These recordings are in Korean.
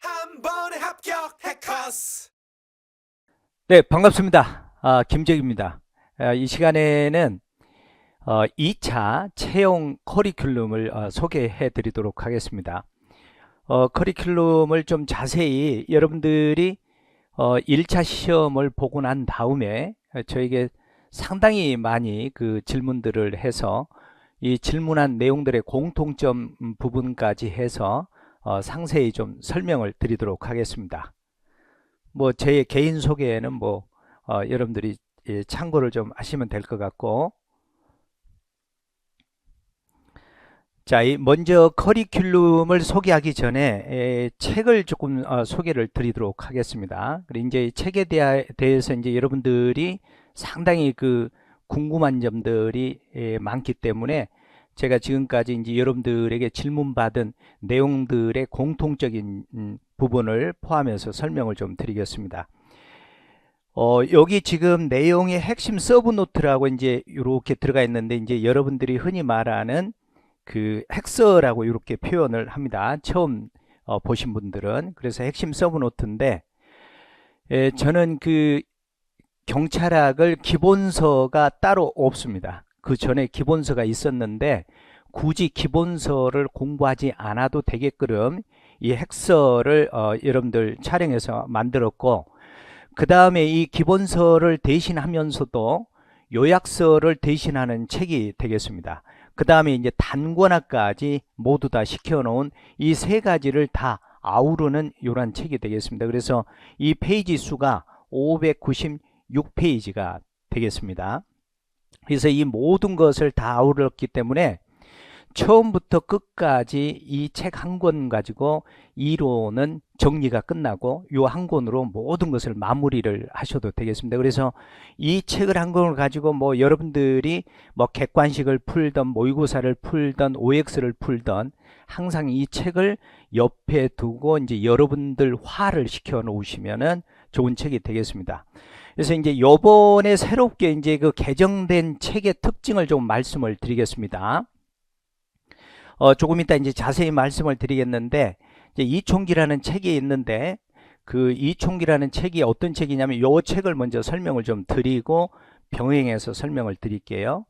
한 번에 합격 해커스 네, 반갑습니다. 아, 김정입니다. 아, 이 시간에는 어, 2차 채용 커리큘럼을 어, 소개해 드리도록 하겠습니다. 어, 커리큘럼을 좀 자세히 여러분들이 어, 1차 시험을 보고 난 다음에 저에게 상당히 많이 그 질문들을 해서 이 질문한 내용들의 공통점 음, 부분까지 해서 어, 상세히 좀 설명을 드리도록 하겠습니다. 뭐 제 개인 소개는 뭐 어, 여러분들이 예, 참고를 좀 하시면 될 것 같고 자, 이 먼저 커리큘럼을 소개하기 전에 에, 책을 조금 어, 소개를 드리도록 하겠습니다. 그리고 이제 이 책에 대하, 대해서 이제 여러분들이 상당히 그 궁금한 점들이 예, 많기 때문에 제가 지금까지 이제 여러분들에게 질문받은 내용들의 공통적인 음, 부분을 포함해서 설명을 좀 드리겠습니다. 어, 여기 지금 내용의 핵심 서브 노트라고 이제 이렇게 들어가 있는데 이제 여러분들이 흔히 말하는 그 핵서라고 이렇게 표현을 합니다. 처음 어, 보신 분들은 그래서 핵심 서브 노트인데 에, 저는 그 경찰학을 기본서가 따로 없습니다. 그 전에 기본서가 있었는데 굳이 기본서를 공부하지 않아도 되게끔 이 핵서를 어, 여러분들 촬영해서 만들었고 그 다음에 이 기본서를 대신하면서도 요약서를 대신하는 책이 되겠습니다. 그 다음에 이제 단권화까지 모두 다 시켜놓은 이 세 가지를 다 아우르는 이런 책이 되겠습니다. 그래서 이 페이지 수가 596페이지가 되겠습니다. 그래서 이 모든 것을 다 아우렀기 때문에 처음부터 끝까지 이 책 한 권 가지고 이론은 정리가 끝나고 이한 권으로 모든 것을 마무리를 하셔도 되겠습니다. 그래서 이 책을 한 권을 가지고 뭐 여러분들이 뭐 객관식을 풀던 모의고사를 풀던 OX를 풀던 항상 이 책을 옆에 두고 이제 여러분들 화를 시켜 놓으시면은 좋은 책이 되겠습니다. 그래서 이제 요번에 새롭게 이제 그 개정된 책의 특징을 좀 말씀을 드리겠습니다. 어, 조금 이따 이제 자세히 말씀을 드리겠는데, 이제 이총기라는 책이 있는데, 그 이총기라는 책이 어떤 책이냐면, 요 책을 먼저 설명을 좀 드리고, 병행해서 설명을 드릴게요.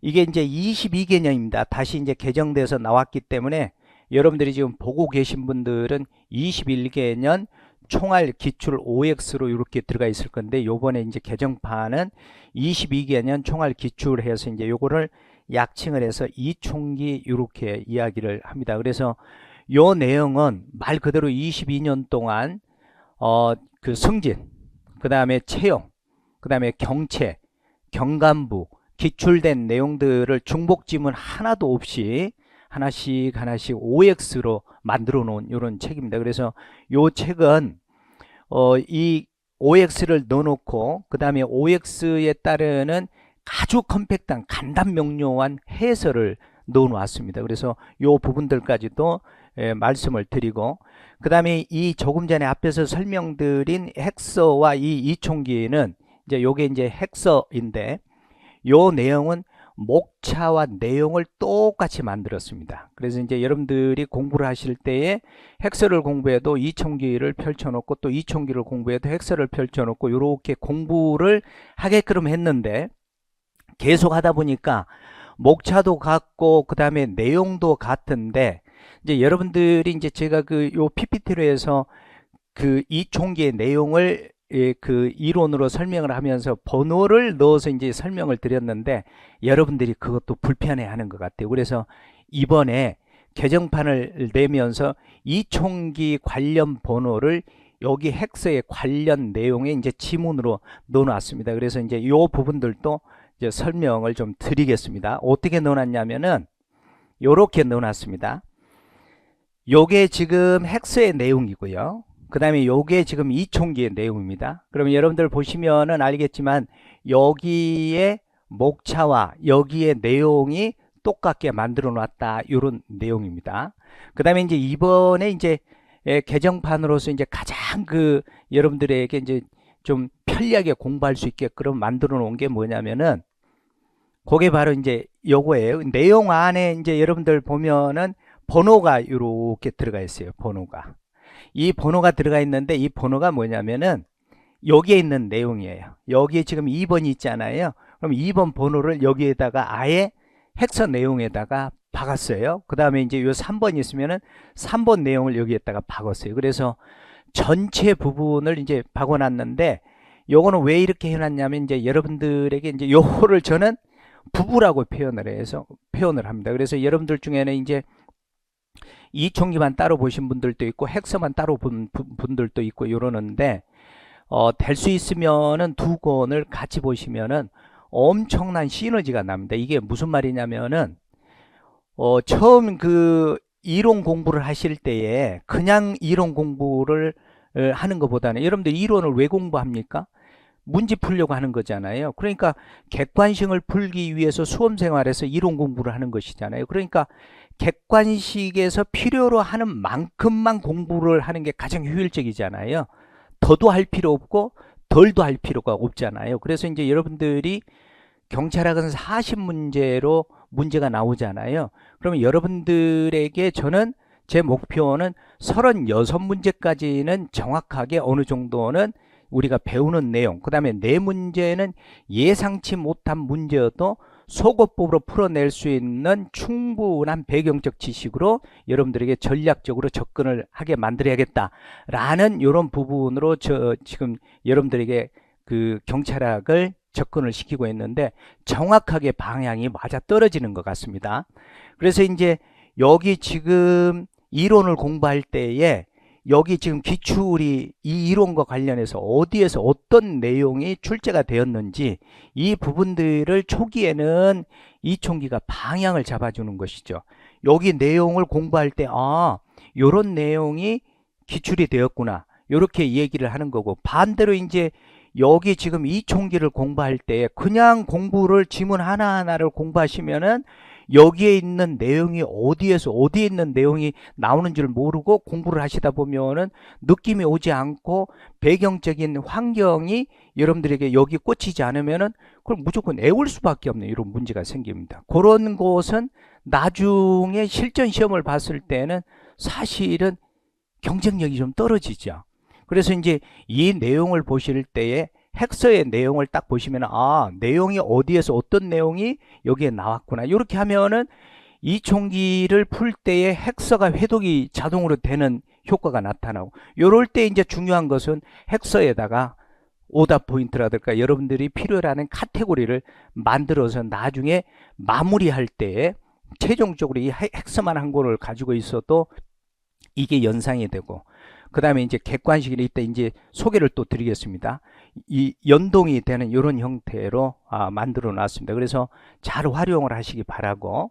이게 이제 22개념입니다. 다시 이제 개정돼서 나왔기 때문에, 여러분들이 지금 보고 계신 분들은 21개년 총알 기출 OX로 이렇게 들어가 있을 건데 요번에 이제 개정판은 22개년 총알 기출해서 이제 요거를 약칭을 해서 이총기 이렇게 이야기를 합니다. 그래서 요 내용은 말 그대로 22년 동안 어 그 승진, 그 다음에 채용, 그 다음에 경체, 경간부 기출된 내용들을 중복 지문 하나도 없이 하나씩 하나씩 OX로 만들어 놓은 이런 책입니다. 그래서 요 책은 어, 이 OX를 넣어놓고 그 다음에 OX에 따르는 아주 컴팩트한 간단 명료한 해설을 넣어놓았습니다. 그래서 요 부분들까지도 예, 말씀을 드리고 그 다음에 이 조금 전에 앞에서 설명드린 핵서와 이 이총기는 이제 요게 이제 핵서인데 요 내용은 목차와 내용을 똑같이 만들었습니다. 그래서 이제 여러분들이 공부를 하실 때에 핵서를 공부해도 이총기를 펼쳐놓고 또 이총기를 공부해도 핵서를 펼쳐놓고 이렇게 공부를 하게끔 했는데 계속 하다 보니까 목차도 같고 그 다음에 내용도 같은데 이제 여러분들이 이제 제가 그 요 PPT로 해서 그 이총기의 내용을 예, 그 이론으로 설명을 하면서 번호를 넣어서 이제 설명을 드렸는데 여러분들이 그것도 불편해 하는 것 같아요. 그래서 이번에 개정판을 내면서 이 총기 관련 번호를 여기 핵서의 관련 내용에 이제 지문으로 넣어놨습니다. 그래서 이제 이 부분들도 이제 설명을 좀 드리겠습니다. 어떻게 넣어놨냐면은 요렇게 넣어놨습니다. 요게 지금 핵서의 내용이고요. 그 다음에 요게 지금 이총기의 내용입니다. 그러면 여러분들 보시면은 알겠지만 여기에 목차와 여기에 내용이 똑같게 만들어 놨다. 이런 내용입니다. 그 다음에 이제 이번에 이제 예, 개정판으로서 이제 가장 그 여러분들에게 이제 좀 편리하게 공부할 수 있게끔 만들어 놓은 게 뭐냐면은 그게 바로 이제 요거예요. 내용 안에 이제 여러분들 보면은 번호가 이렇게 들어가 있어요. 번호가. 이 번호가 들어가 있는데 이 번호가 뭐냐면은 여기에 있는 내용이에요. 여기에 지금 2번이 있잖아요. 그럼 2번 번호를 여기에다가 아예 헥서 내용에다가 박았어요. 그 다음에 이제 요 3번 있으면은 3번 내용을 여기에다가 박았어요. 그래서 전체 부분을 이제 박아놨는데 요거는 왜 이렇게 해놨냐면 이제 여러분들에게 이제 요거를 저는 부부라고 표현을 해서 표현을 합니다. 그래서 여러분들 중에는 이제 이총기만 따로 보신 분들도 있고 헥서만 따로 본 분- 분들도 있고 이러는데 어, 될 수 있으면은 두 권을 같이 보시면은 엄청난 시너지가 납니다. 이게 무슨 말이냐면은 어, 처음 그 이론 공부를 하실 때에 그냥 이론 공부를 어, 하는 것보다는 여러분들 이론을 왜 공부합니까? 문제 풀려고 하는 거잖아요. 그러니까 객관식을 풀기 위해서 수험 생활에서 이론 공부를 하는 것이잖아요. 그러니까 객관식에서 필요로 하는 만큼만 공부를 하는 게 가장 효율적이잖아요. 더도 할 필요 없고 덜도 할 필요가 없잖아요. 그래서 이제 여러분들이 경찰학은 40문제로 문제가 나오잖아요. 그러면 여러분들에게 저는 제 목표는 36문제까지는 정확하게 어느 정도는 우리가 배우는 내용, 그 다음에 네 문제는 예상치 못한 문제여도 속어법으로 풀어낼 수 있는 충분한 배경적 지식으로 여러분들에게 전략적으로 접근을 하게 만들어야겠다라는 이런 부분으로 저 지금 여러분들에게 그 경찰학을 접근을 시키고 있는데 정확하게 방향이 맞아 떨어지는 것 같습니다. 그래서 이제 여기 지금 이론을 공부할 때에 여기 지금 기출이 이 이론과 관련해서 어디에서 어떤 내용이 출제가 되었는지 이 부분들을 초기에는 이총기가 방향을 잡아주는 것이죠. 여기 내용을 공부할 때, 아, 요런 내용이 기출이 되었구나. 요렇게 얘기를 하는 거고, 반대로 이제 여기 지금 이 총기를 공부할 때 그냥 공부를 지문 하나하나를 공부하시면은 여기에 있는 내용이 어디에서 어디에 있는 내용이 나오는 줄 모르고 공부를 하시다 보면은 느낌이 오지 않고 배경적인 환경이 여러분들에게 여기 꽂히지 않으면은 그럼 무조건 애울 수밖에 없는 이런 문제가 생깁니다. 그런 것은 나중에 실전 시험을 봤을 때는 사실은 경쟁력이 좀 떨어지죠. 그래서 이제 이 내용을 보실 때에 헥서의 내용을 딱 보시면 아 내용이 어디에서 어떤 내용이 여기에 나왔구나 이렇게 하면은 이 총기를 풀 때에 헥서가 회독이 자동으로 되는 효과가 나타나고 요럴 때 이제 중요한 것은 헥서에다가 오답 포인트라든가 여러분들이 필요로 하는 카테고리를 만들어서 나중에 마무리할 때에 최종적으로 이 헥- 헥서만 한 권을 가지고 있어도 이게 연상이 되고 그 다음에 이제 객관식이 이때 이제 소개를 또 드리겠습니다. 이 연동이 되는 이런 형태로 아, 만들어 놨습니다. 그래서 잘 활용을 하시기 바라고.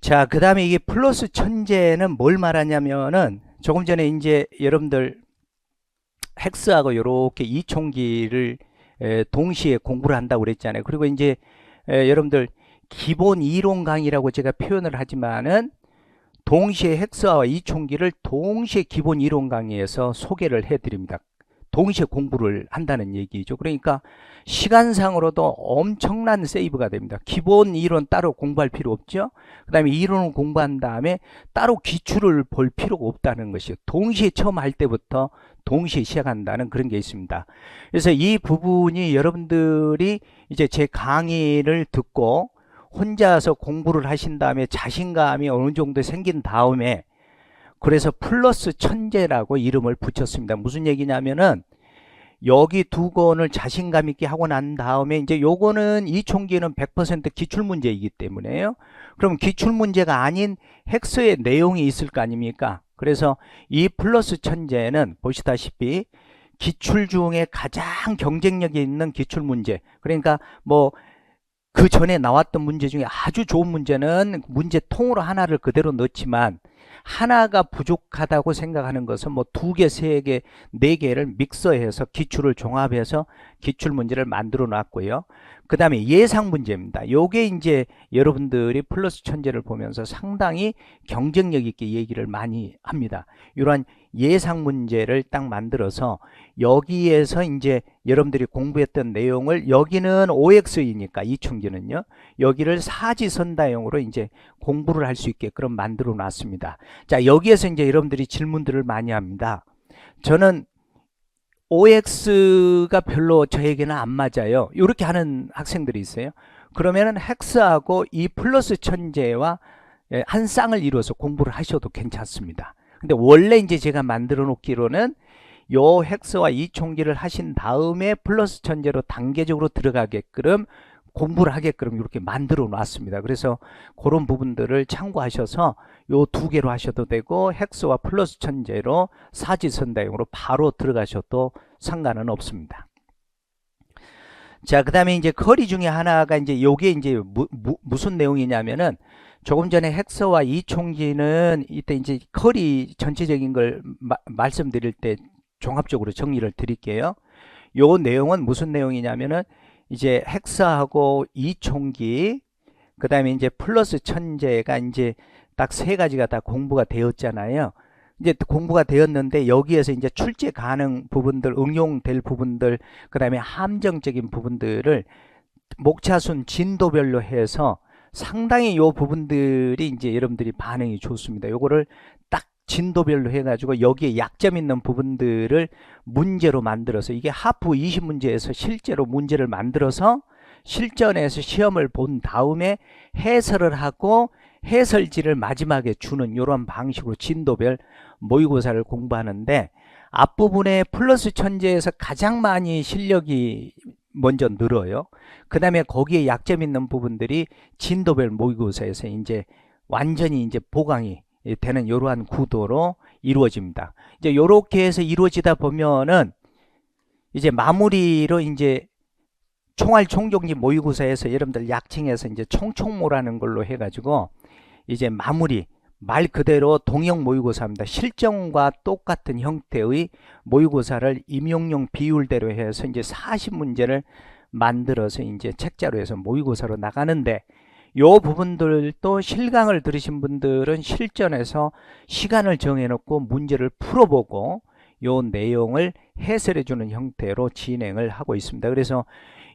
자, 그 다음에 이게 플러스 천재는 뭘 말하냐면은 조금 전에 이제 여러분들 헥스하고 이렇게 이총기를 에, 동시에 공부를 한다고 그랬잖아요. 그리고 이제 에, 여러분들 기본 이론 강의라고 제가 표현을 하지만은 동시에 헥스와 이총기를 동시에 기본 이론 강의에서 소개를 해드립니다. 동시에 공부를 한다는 얘기죠. 그러니까 시간상으로도 엄청난 세이브가 됩니다. 기본 이론 따로 공부할 필요 없죠. 그 다음에 이론을 공부한 다음에 따로 기출을 볼 필요가 없다는 것이요. 동시에 처음 할 때부터 동시에 시작한다는 그런 게 있습니다. 그래서 이 부분이 여러분들이 이제 제 강의를 듣고 혼자서 공부를 하신 다음에 자신감이 어느 정도 생긴 다음에 그래서 플러스 천재라고 이름을 붙였습니다. 무슨 얘기냐면은 여기 두 권을 자신감 있게 하고 난 다음에 이제 요거는 이 총기는 100% 기출 문제이기 때문에요. 그럼 기출 문제가 아닌 헥스의 내용이 있을 거 아닙니까? 그래서 이 플러스 천재는 보시다시피 기출 중에 가장 경쟁력이 있는 기출 문제. 그러니까 뭐 그 전에 나왔던 문제 중에 아주 좋은 문제는 문제 통으로 하나를 그대로 넣지만 하나가 부족하다고 생각하는 것은 뭐 두 개, 세 개, 네 개를 믹서해서 기출을 종합해서 기출 문제를 만들어 놨고요. 그 다음에 예상 문제입니다. 요게 이제 여러분들이 플러스 천재를 보면서 상당히 경쟁력 있게 얘기를 많이 합니다. 이러한 예상 문제를 딱 만들어서 여기에서 이제 여러분들이 공부했던 내용을 여기는 OX이니까 이충기는요. 여기를 사지선다형으로 이제 공부를 할 수 있게 그럼 만들어 놨습니다. 자, 여기에서 이제 여러분들이 질문들을 많이 합니다. 저는 OX가 별로 저에게는 안 맞아요. 이렇게 하는 학생들이 있어요. 그러면은 헥스하고 이 플러스 천재와 예, 한 쌍을 이루어서 공부를 하셔도 괜찮습니다. 근데 원래 이제 제가 만들어 놓기로는 요 헥스와 이 총기를 하신 다음에 플러스 천재로 단계적으로 들어가게끔 공부를 하게끔 이렇게 만들어 놨습니다. 그래서 그런 부분들을 참고하셔서 요 두 개로 하셔도 되고 헥스와 플러스 천재로 사지선다형으로 바로 들어가셔도 상관은 없습니다. 자, 그 다음에 이제 커리 중에 하나가 이제 요게 이제 무, 무, 무슨 내용이냐면은 조금 전에 헥서와 이총기는 이때 이제 커리 전체적인 걸 마, 말씀드릴 때 종합적으로 정리를 드릴게요. 요 내용은 무슨 내용이냐면은 이제 헥사하고 이총기 그 다음에 이제 플러스 천재가 이제 딱 세 가지가 다 공부가 되었잖아요. 이제 공부가 되었는데 여기에서 이제 출제 가능 부분들, 응용될 부분들, 그 다음에 함정적인 부분들을 목차순 진도별로 해서 상당히 요 부분들이 이제 여러분들이 반응이 좋습니다. 요거를 딱 진도별로 해가지고 여기에 약점 있는 부분들을 문제로 만들어서 이게 하프 20문제에서 실제로 문제를 만들어서 실전에서 시험을 본 다음에 해설을 하고 해설지를 마지막에 주는 이런 방식으로 진도별 모의고사를 공부하는데 앞부분에 플러스 천재에서 가장 많이 실력이 먼저 늘어요. 그 다음에 거기에 약점 있는 부분들이 진도별 모의고사에서 이제 완전히 이제 보강이 되는 이러한 구도로 이루어집니다. 이제 이렇게 해서 이루어지다 보면은 이제 마무리로 이제 총알 총경지 모의고사에서 여러분들 약칭해서 이제 총총모라는 걸로 해가지고 이제 마무리 말 그대로 동형 모의고사입니다. 실전과 똑같은 형태의 모의고사를 임용용 비율대로 해서 이제 40문제를 만들어서 이제 책자로 해서 모의고사로 나가는데 요 부분들도 실강을 들으신 분들은 실전에서 시간을 정해놓고 문제를 풀어보고 요 내용을 해설해 주는 형태로 진행을 하고 있습니다. 그래서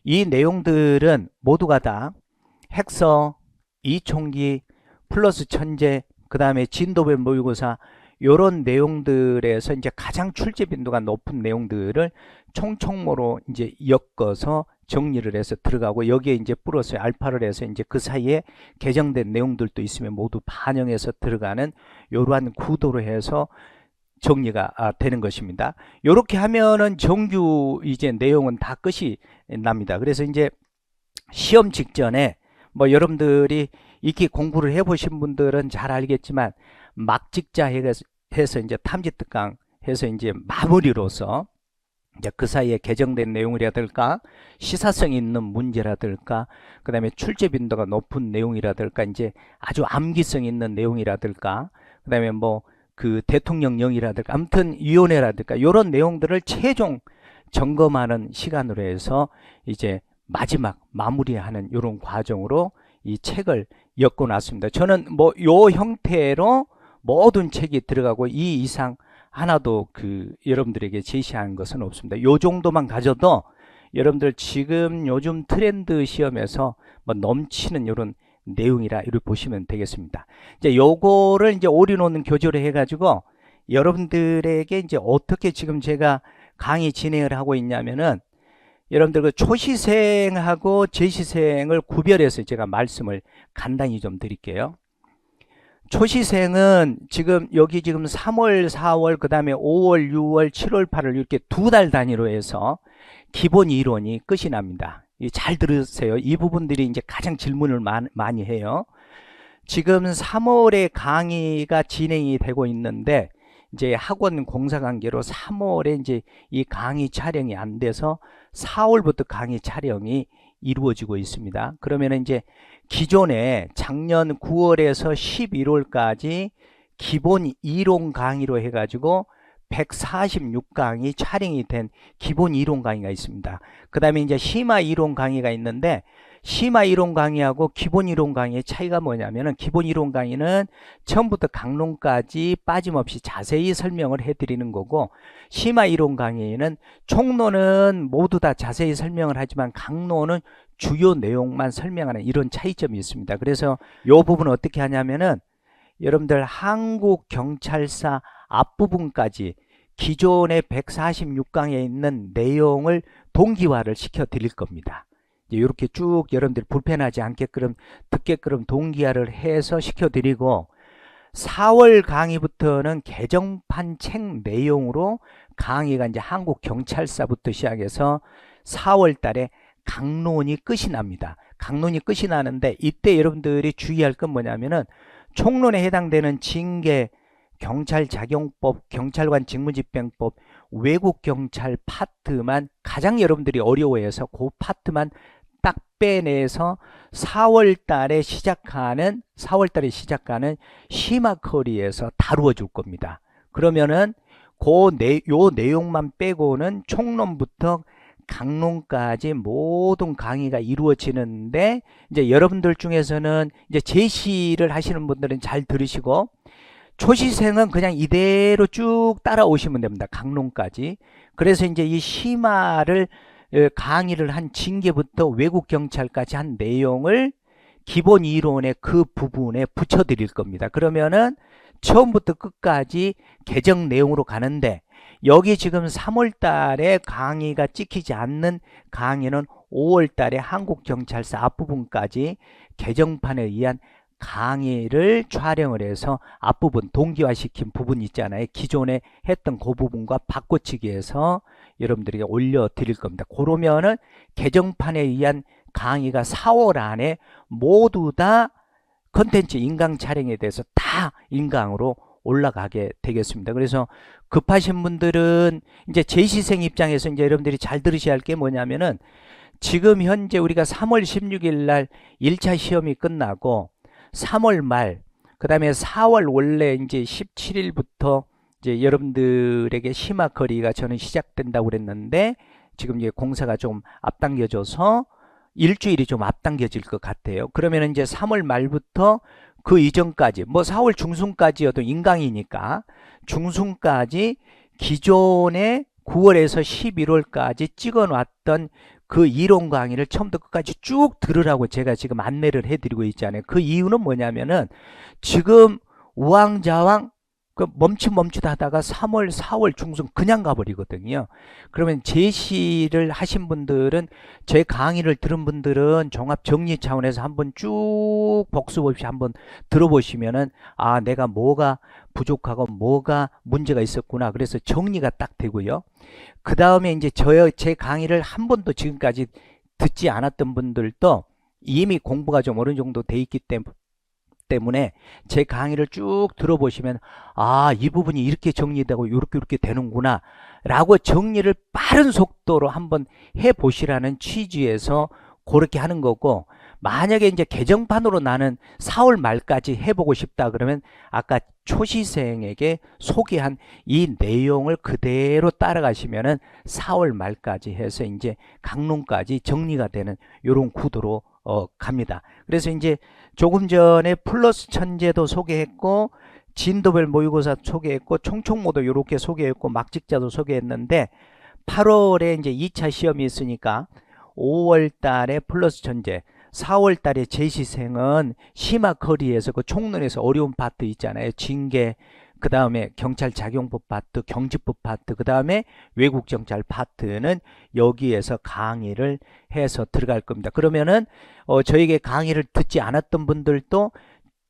이 내용들은 모두가 다 핵서, 이총기, 플러스 천재, 그 다음에 진도별 모의고사 요런 내용들에서 이제 가장 출제 빈도가 높은 내용들을 총총모로 이제 엮어서 정리를 해서 들어가고 여기에 이제 플러스 알파를 해서 이제 그 사이에 개정된 내용들도 있으면 모두 반영해서 들어가는 이러한 구도로 해서 정리가 아, 되는 것입니다. 이렇게 하면은 정규 이제 내용은 다 끝이 납니다. 그래서 이제 시험 직전에 뭐 여러분들이 익히 공부를 해보신 분들은 잘 알겠지만 막직자 해서 이제 탐지 특강 해서 이제 마무리로서 이제 그 사이에 개정된 내용이라든가 시사성 있는 문제라든가 그 다음에 출제 빈도가 높은 내용이라든가 이제 아주 암기성 있는 내용이라든가 그 다음에 뭐 그 대통령령이라든가 아무튼 위원회라든가 이런 내용들을 최종 점검하는 시간으로 해서 이제 마지막 마무리하는 이런 과정으로 이 책을 엮어 놨습니다. 저는 뭐 요 형태로 모든 책이 들어가고 이 이상 하나도 그 여러분들에게 제시한 것은 없습니다. 요 정도만 가져도 여러분들 지금 요즘 트렌드 시험에서 뭐 넘치는 이런 내용이라 이렇게 보시면 되겠습니다. 이제 요거를 이제 올인원은 교조를 해가지고 여러분들에게 이제 어떻게 지금 제가 강의 진행을 하고 있냐면은 여러분들 그 초시생하고 재시생을 구별해서 제가 말씀을 간단히 좀 드릴게요. 초시생은 지금 여기 지금 3월, 4월, 그 다음에 5월, 6월, 7월, 8월 이렇게 두 달 단위로 해서 기본 이론이 끝이 납니다. 잘 들으세요. 이 부분들이 이제 가장 질문을 많이 해요. 지금 3월에 강의가 진행이 되고 있는데 이제 학원 공사 관계로 3월에 이제 이 강의 촬영이 안 돼서 4월부터 강의 촬영이 이루어지고 있습니다. 그러면 이제 기존에 작년 9월에서 11월까지 기본 이론 강의로 해가지고 146강이 촬영이 된 기본 이론 강의가 있습니다. 그 다음에 이제 심화 이론 강의가 있는데 심화 이론 강의하고 기본 이론 강의의 차이가 뭐냐면은 기본 이론 강의는 처음부터 강론까지 빠짐없이 자세히 설명을 해드리는 거고 심화 이론 강의는 총론은 모두 다 자세히 설명을 하지만 강론은 주요 내용만 설명하는 이런 차이점이 있습니다. 그래서 이 부분은 어떻게 하냐면은 여러분들 한국 경찰사 앞부분까지 기존의 146강에 있는 내용을 동기화를 시켜 드릴 겁니다. 이렇게 쭉 여러분들 불편하지 않게끔 듣게끔 동기화를 해서 시켜 드리고 4월 강의부터는 개정판 책 내용으로 강의가 이제 한국 경찰사부터 시작해서 4월 달에 강론이 끝이 납니다. 강론이 끝이 나는데 이때 여러분들이 주의할 건 뭐냐면은 총론에 해당되는 징계 경찰 작용법, 경찰관 직무집행법, 외국 경찰 파트만 가장 여러분들이 어려워해서 그 파트만 딱 빼내서 4월 달에 시작하는 4월 달에 시작하는 심화커리에서 다루어 줄 겁니다. 그러면은 그 내, 요 내용만 빼고는 총론부터 강론까지 모든 강의가 이루어지는데 이제 여러분들 중에서는 이제 제시를 하시는 분들은 잘 들으시고 초시생은 그냥 이대로 쭉 따라오시면 됩니다. 강론까지. 그래서 이제 이 심화를 어, 강의를 한 징계부터 외국 경찰까지 한 내용을 기본 이론의 그 부분에 붙여 드릴 겁니다. 그러면은 처음부터 끝까지 개정 내용으로 가는데 여기 지금 3월 달에 강의가 찍히지 않는 강의는 5월 달에 한국 경찰서 앞부분까지 개정판에 의한 강의를 촬영을 해서 앞부분 동기화시킨 부분 있잖아요. 기존에 했던 그 부분과 바꿔치기 해서 여러분들에게 올려 드릴 겁니다. 그러면은 개정판에 의한 강의가 4월 안에 모두 다 컨텐츠 인강 촬영에 대해서 다 인강으로 올라가게 되겠습니다. 그래서 급하신 분들은 이제 재시생 입장에서 이제 여러분들이 잘 들으셔야 할 게 뭐냐면은 지금 현재 우리가 3월 16일 날 1차 시험이 끝나고 3월 말, 그 다음에 4월 원래 이제 17일부터 이제 여러분들에게 심화 거리가 저는 시작된다고 그랬는데 지금 이제 공사가 좀 앞당겨져서 일주일이 좀 앞당겨질 것 같아요. 그러면 이제 3월 말부터 그 이전까지 뭐 4월 중순까지여도 인강이니까 중순까지 기존에 9월에서 11월까지 찍어놨던 그 이론 강의를 처음부터 끝까지 쭉 들으라고 제가 지금 안내를 해드리고 있잖아요. 그 이유는 뭐냐면은 지금 우왕좌왕 그 멈칫멈칫 하다가 3월, 4월 중순 그냥 가버리거든요. 그러면 제시를 하신 분들은 제 강의를 들은 분들은 종합 정리 차원에서 한번 쭉 복습 없이 한번 들어보시면은 아 내가 뭐가 부족하고 뭐가 문제가 있었구나. 그래서 정리가 딱 되고요. 그 다음에 이제 저제 강의를 한 번도 지금까지 듣지 않았던 분들도 이미 공부가 좀 어느 정도 돼 있기 때문에 때문에 제 강의를 쭉 들어보시면 아, 이 부분이 이렇게 정리되고 이렇게 이렇게 되는구나 라고 정리를 빠른 속도로 한번 해 보시라는 취지에서 그렇게 하는 거고 만약에 이제 개정판으로 나는 4월 말까지 해보고 싶다 그러면 아까 초시생에게 소개한 이 내용을 그대로 따라가시면은 4월 말까지 해서 이제 강론까지 정리가 되는 이런 구도로 어, 갑니다. 그래서 이제 조금 전에 플러스 천재도 소개했고 진도별 모의고사 소개했고 총총모도 이렇게 소개했고 막직자도 소개했는데 8월에 이제 2차 시험이 있으니까 5월 달에 플러스 천재 4월 달에 제시생은 심화 커리에서 그 총론에서 어려운 파트 있잖아요. 징계 그 다음에 경찰 작용법 파트, 경직법 파트, 그 다음에 외국 경찰 파트는 여기에서 강의를 해서 들어갈 겁니다. 그러면은 어, 저에게 강의를 듣지 않았던 분들도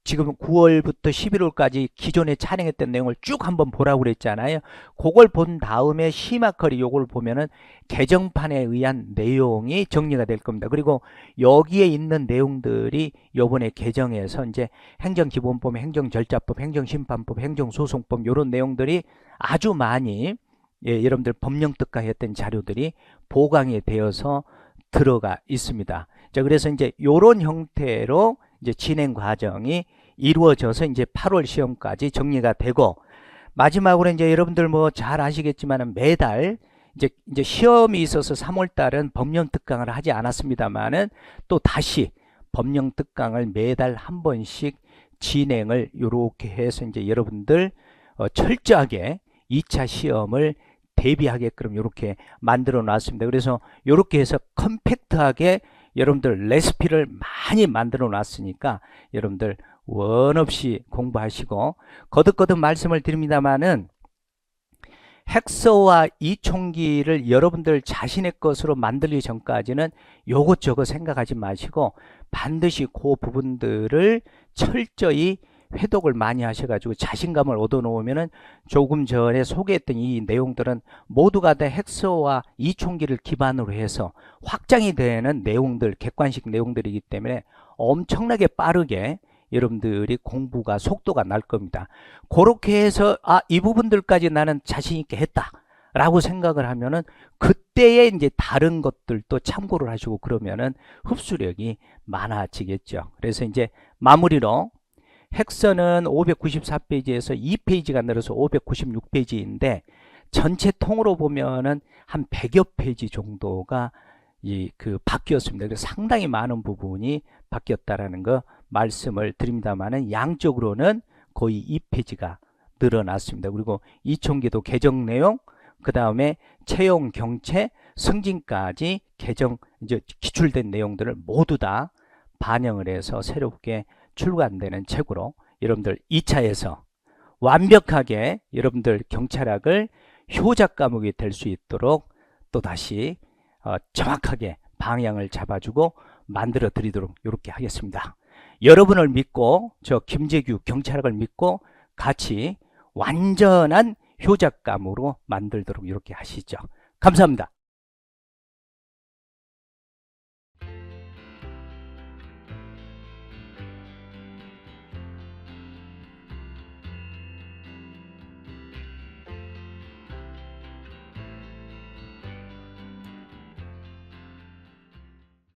지금 9월부터 11월까지 기존에 촬영했던 내용을 쭉 한번 보라고 그랬잖아요. 그걸 본 다음에 심화커리 요걸 보면은 개정판에 의한 내용이 정리가 될 겁니다. 그리고 여기에 있는 내용들이 요번에 개정해서 이제 행정기본법, 행정절차법, 행정심판법, 행정소송법 요런 내용들이 아주 많이 예, 여러분들 법령 특화했던 자료들이 보강이 되어서 들어가 있습니다. 자, 그래서 이제 요런 형태로 이제 진행 과정이 이루어져서 이제 8월 시험까지 정리가 되고 마지막으로 이제 여러분들 뭐 잘 아시겠지만은 매달 이제 이제 시험이 있어서 3월 달은 법령 특강을 하지 않았습니다만은 또 다시 법령 특강을 매달 한 번씩 진행을 요렇게 해서 이제 여러분들 어, 철저하게 2차 시험을 대비하게끔 이렇게 만들어 놨습니다. 그래서 이렇게 해서 컴팩트하게 여러분들 레시피를 많이 만들어 놨으니까 여러분들 원 없이 공부하시고 거듭거듭 말씀을 드립니다만은 핵서와 이총기를 여러분들 자신의 것으로 만들기 전까지는 요것저것 생각하지 마시고 반드시 그 부분들을 철저히 회독을 많이 하셔가지고 자신감을 얻어놓으면은 조금 전에 소개했던 이 내용들은 모두가 다 핵서와 이총기를 기반으로 해서 확장이 되는 내용들, 객관식 내용들이기 때문에 엄청나게 빠르게 여러분들이 공부가 속도가 날 겁니다. 그렇게 해서 아, 이 부분들까지 나는 자신 있게 했다. 라고 생각을 하면은 그때에 이제 다른 것들도 참고를 하시고 그러면은 흡수력이 많아지겠죠. 그래서 이제 마무리로 핵선은 594페이지에서 2페이지가 늘어서 596페이지인데 전체 통으로 보면은 한 100여 페이지 정도가 이 그 바뀌었습니다. 그래서 상당히 많은 부분이 바뀌었다라는 거 말씀을 드립니다만은 양쪽으로는 거의 2페이지가 늘어났습니다. 그리고 이총기도 개정 내용, 그 다음에 채용 경채, 승진까지 개정 이제 기출된 내용들을 모두 다 반영을 해서 새롭게 출간되는 책으로 여러분들 2차에서 완벽하게 여러분들 경찰학을 효작 과목이 될 수 있도록 또 다시 어, 정확하게 방향을 잡아주고 만들어 드리도록 이렇게 하겠습니다. 여러분을 믿고 저 김재규 경찰학을 믿고 같이 완전한 효작 과목으로 만들도록 이렇게 하시죠. 감사합니다.